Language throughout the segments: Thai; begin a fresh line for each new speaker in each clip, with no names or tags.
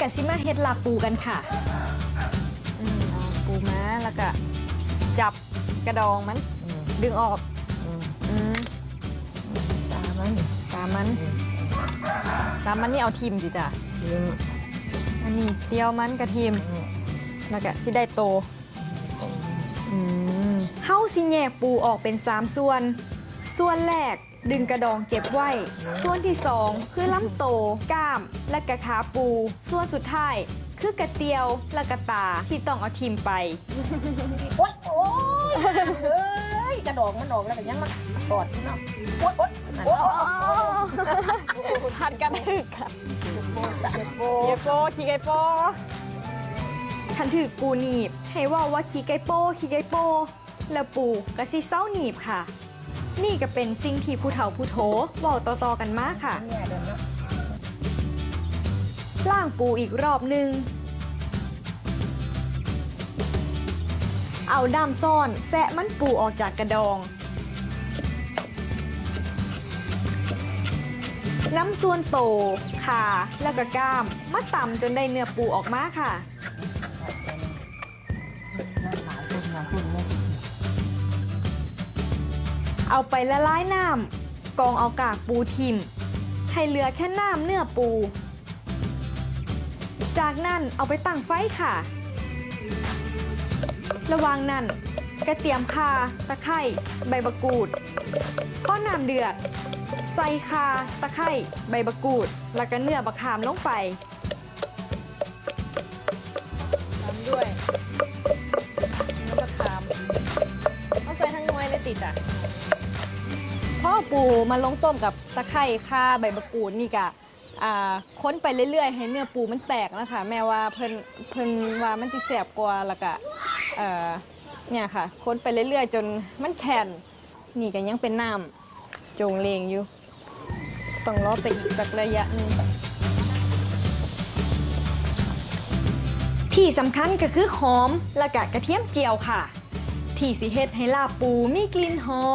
กะสิมาเฮ็ดลาบปูกันค่ะ
อืมเอาปูม้าแล้วก็จับกระดองมัน
อืม
ดึงออก
อืม
อืม
ตามัน
ตามมัน ตามมันนี่เอาทีมดิจ้ะ
ยิง
อันนี้เตียวมันกระทีม
อืม
แล้วก็สิได้โตอืม
เฮาสิแยกปูออกเป็น 3 ส่วน ส่วนแรก ดึงกระดองเก็บไว้ ส่วนที่ 2 คือลำโต ก้าม และกระขาปู ส่วนสุดท้าย คือกระเตียว และกระตาที่ต้องเอาทิมไป
โอ๊ยโอ๊ยเอ้ยกระดองมันออกแล้วก็ยังมากอดเนาะโอ๊ยโอ๊ยนั่น
โอ้
โอ๊ย
พันกันถึกค่ะ
โอ๊ยโอ๊ยโอ๊
เก
ย
โปขี้ไกโป
คันถือปูหนีบ ให้ว่าว่าขี้ไก่โป้ขี้ไก่โป้แล้วปูกะสิเศร้าหนีบค่ะ นี่ก็เป็นสิ่งที่ผู้เฒ่าผู้โถว้าต่อๆกันมาค่ะ ล่างปูอีกรอบหนึ่งเอาด้ามซ่อนแซะมันปูออกจากกระดอง น้ำส่วนโตขาแล้วก็ก้ามมาต่ำจนได้เนื้อปูออกมาค่ะ
เอา
ไปละลายน้ำกองเอากากปูทิมให้เหลือแค่น้ำเนื้อปู จากนั้นเอาไปตั้งไฟค่ะ ระวังนั้นกระเทียมข่าตะไคร้ใบมะกรูดข้อน้ำเดือด ใส่ข่าตะไคร้ใบมะกรูด แล้วก็เนื้อบะขามลงไป
ปูมาลงต้มกับตะไคร้ข่าใบมะกรูดนี่กะค้นไปเรื่อยๆ ให้เนื้อปูมันแตกนะคะแม้ว่าเพิ่นเพิ่นว่ามันจะแสบกว่าล้วก็เอ่อเนี่ยค่ะ ค้นไปเรื่อยๆ จนมันแข็งนี่ก็ยังเป็นน้ำโจงเลงอยู่ ต้องรอไปอีกสักระยะนึง
ที่สำคัญก็คือหอมและกะกระเทียมเจียวค่ะ ที่สิเฮ็ดให้ลาบปูมีกลิ่นหอ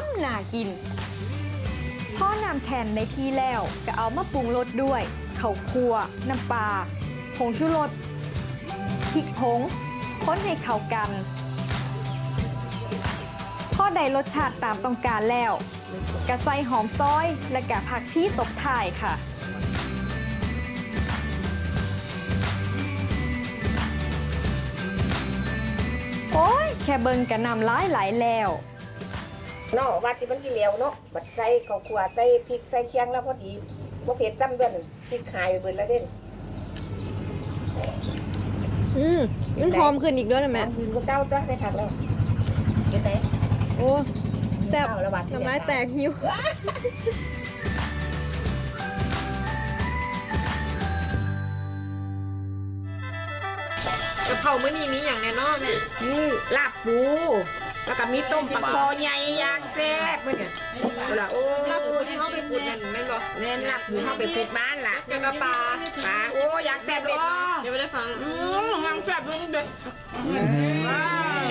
มน่ากิน พ่อนำแคนในที่แล้วก็เอามาปรุงรสด้วยข้าวคั่วน้ำปลาผงชูรสพริกผงค้นให้เข้ากันพอได้รสชาติตามต้องการแล้วกะใส่หอมซอยและกะผักชีตบท้ายค่ะโอ้ยแค่เบิ่งกะนำร้ายหลายแล้ว
เนาะว่าที่มันกี่เหลวเนาะบัดใส่ข้าวคั่วใส่พริกใส่เคียงแล้วพอดีว่าเผ็ดซ้ำเดือนพริกหายไปเบิดแล้วเด่น
อืมมันหอมขึ้นอีกด้วยนะ
แม่
แม่
คืนก็เก้าจ้ะใส่ผักแล้วเดี๋ยวไหน
โอ้แซ่บ
เก้าแล้วบาดที่
ทำร้ายแตกหิวกะเพรามื้อนี้มีอย่างแน่นอนแม่
นี่ลาบปู แล้วก็มีต้มปลาคอใหญ่ย่างแซ่บเมื่อกี้เอาล่ะโอ้
ลาบปูที่เขาไปขุดนั่นแม่นบ่
แน่นลาบปูเข้าไปปลูกบ้านล่ะ
กับกระปลา
ปลาโอ้อยากแซ่บเลยอ๋อ
เดี๋ยวไม่ได้ฟัง
อืมยังแซ่บเลยเด็ดว้าว